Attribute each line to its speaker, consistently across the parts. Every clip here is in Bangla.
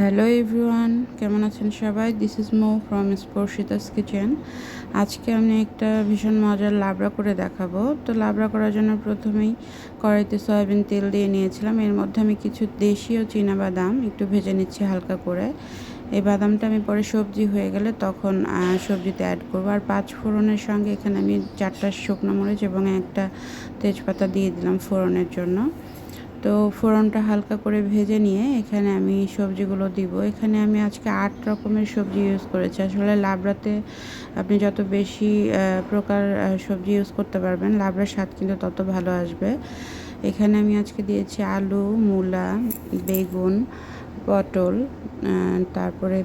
Speaker 1: হ্যালো এভরিওয়ান কেমন আছেন সবাই? This is Mo from Sparshita's kitchen আজকে আমি একটা ভীষণ মজার লাবড়া করে দেখাবো। তো লাবড়া করার জন্য প্রথমেই কড়াইতে সয়াবিন তেল দিয়ে নিয়েছিলাম। এর মধ্যে আমি কিছু দেশীয় বাদাম একটু ভেজে নিচ্ছি হালকা করে। এই বাদামটা আমি পরে সবজি হয়ে গেলে তখন সবজিতে অ্যাড করব। আর পাঁচ ফোড়নের সঙ্গে এখানে আমি চারটা শুকনো মরিচ এবং একটা তেজপাতা দিয়ে দিলাম ফোড়নের জন্য। তো ফোড়নটা হালকা করে ভেজে নিয়ে এখানে আমি সবজিগুলো দিব। এখানে আমি আজকে আট রকমের সবজি ইউজ করেছি। আসলে লাবড়াতে আপনি যত বেশি প্রকার সবজি ইউজ করতে পারবেন, লাবড়ার স্বাদ কিন্তু তত ভালো আসবে। এখানে আমি আজকে দিয়েছি আলু, মূলা, বেগুন, পটল তারপরে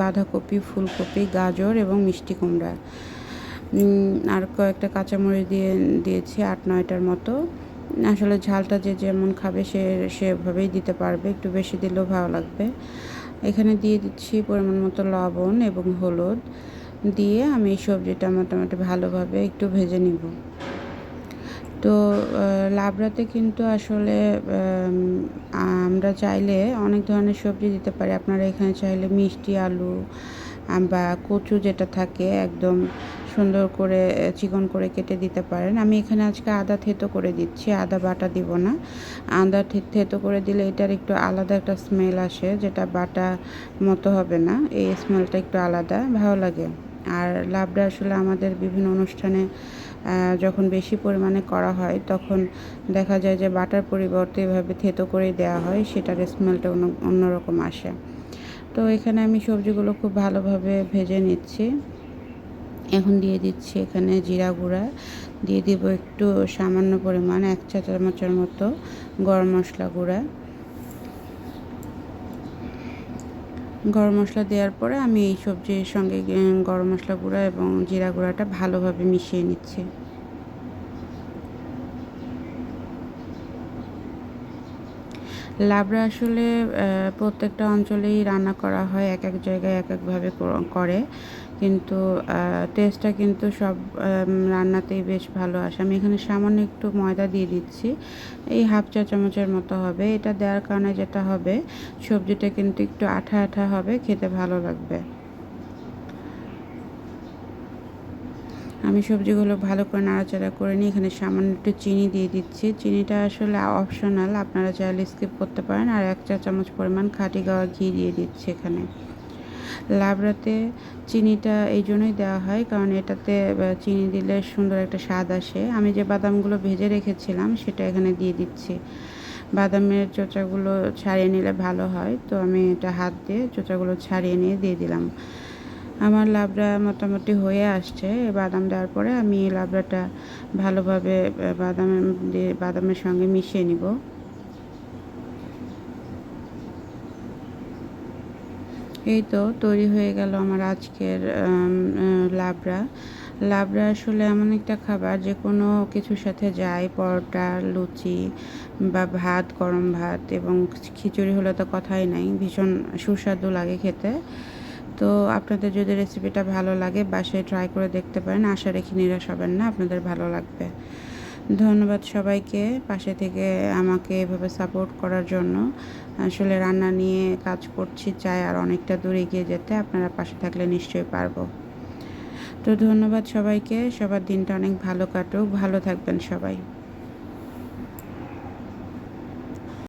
Speaker 1: বাঁধাকপি, ফুলকপি, গাজর এবং মিষ্টি কুমড়া। আর কয়েকটা কাঁচামরিচ দিয়ে দিয়েছি আট নয়টার মতো। আসলে ঝালটা যে যেমন খাবে সে সেভাবেই দিতে পারবে। একটু বেশি দিলেও ভালো লাগবে। এখানে দিয়ে দিচ্ছি পরিমাণ মতো লবণ এবং হলুদ। দিয়ে আমি এই সবজিটা মোটামুটি ভালোভাবে একটু ভেজে নিব। তো লাবড়াতে কিন্তু আসলে আমরা চাইলে অনেক ধরনের সবজি দিতে পারি। আপনারা এখানে চাইলে মিষ্টি, আলু বা কচু যেটা থাকে, একদম সুন্দর করে চিকন করে কেটে দিতে পারেন। আমি এখানে আজকে আদা থেতো করে দিচ্ছি, আদা বাটা দিব না। আদা থেতো করে দিলে এটার একটু আলাদা একটা স্মেল আসে, যেটা বাটা মতো হবে না। এই স্মেলটা একটু আলাদা, ভালো লাগে। আর লাবড়া আসলে আমাদের বিভিন্ন অনুষ্ঠানে যখন বেশি পরিমাণে করা হয়, তখন দেখা যায় যে বাটার পরিবর্তে এভাবে থেতো করে দেওয়া হয়, সেটার স্মেলটা অন্য, অন্যরকম আসে। তো এখানে আমি সবজিগুলো খুব ভালোভাবে ভেজে নিচ্ছি। এখন দিয়ে দিচ্ছি এখানে জিরা গুঁড়া। দিয়ে দিব একটু সামান্য পরিমাণ এক চা চামচের মতো গরম মশলা গুঁড়া। গরম মশলা দেওয়ার পরে আমি এই সবজির সঙ্গে গরম মশলা গুঁড়া এবং জিরা গুঁড়াটা ভালোভাবে মিশিয়ে নিচ্ছি। লাবড়া আসলে প্রত্যেকটা অঞ্চলেই রান্না করা হয় এক এক জায়গায় এক একভাবে করে। কিন্তু টেস্টটা কিন্তু সব রান্নাতেই বেশ ভালো আসে। আমি এখানে সামান্য একটু ময়দা দিয়ে দিচ্ছি। এই হাফ চা চামচের মতো হবে। এটা দেওয়ার কারণে যেটা হবে, সবজিটা কিন্তু একটু আঠা আঠা হবে, খেতে ভালো লাগবে। আমি সবজিগুলো ভালো করে নাড়াচাড়া করে নিই এখানে সামান্য একটু চিনি দিয়ে দিচ্ছি। চিনিটা আসলে অপশনাল আপনারা চাইলে স্কিপ করতে পারেন। আর এক চা চামচ পরিমাণ খাঁটি গাওয়া ঘি দিয়ে দিচ্ছি এখানে। লাবড়াতে চিনিটা এই জন্যই দেওয়া হয়, কারণ এটাতে চিনি দিলে সুন্দর একটা স্বাদ আসে। আমি যে বাদামগুলো ভেজে রেখেছিলাম, সেটা এখানে দিয়ে দিচ্ছি। বাদামের চোচাগুলো ছাড়িয়ে নিলে ভালো হয়, তো আমি এটা হাত দিয়ে চোচাগুলো ছাড়িয়ে নিয়ে দিয়ে দিলাম। আমার লাবড়া মোটামুটি হয়ে আসছে। বাদাম দেওয়ার পরে আমি লাবড়াটা ভালোভাবে বাদাম দিয়ে, বাদামের সঙ্গে মিশিয়ে নিব। এই তো তৈরি হয়ে গেল আমার আজকের লাবড়া। লাবড়া আসলে এমন একটা খাবার যে কোনো কিছুর সাথে যায়, পরোটা, লুচি বা ভাত, গরম ভাত এবং খিচুড়ি হলে তো কথাই নাই, ভীষণ সুস্বাদু লাগে খেতে। তো আপনাদের যদি রেসিপিটা ভালো লাগে, বাসায় ট্রাই করে দেখতে পারেন। আশা রেখে নিরাশ হবেন না, আপনাদের ভালো লাগবে। ধন্যবাদ সবাইকে পাশে থেকে আমাকে এভাবে সাপোর্ট করার জন্য। আসলে রান্না নিয়ে কাজ করছি, চাই আর অনেকটা দূর এগিয়ে যেতে। আপনারা পাশে থাকলে নিশ্চয়ই পারব। তো ধন্যবাদ সবাইকে। সবার দিনটা অনেক ভালো কাটুক। ভালো থাকবেন সবাই।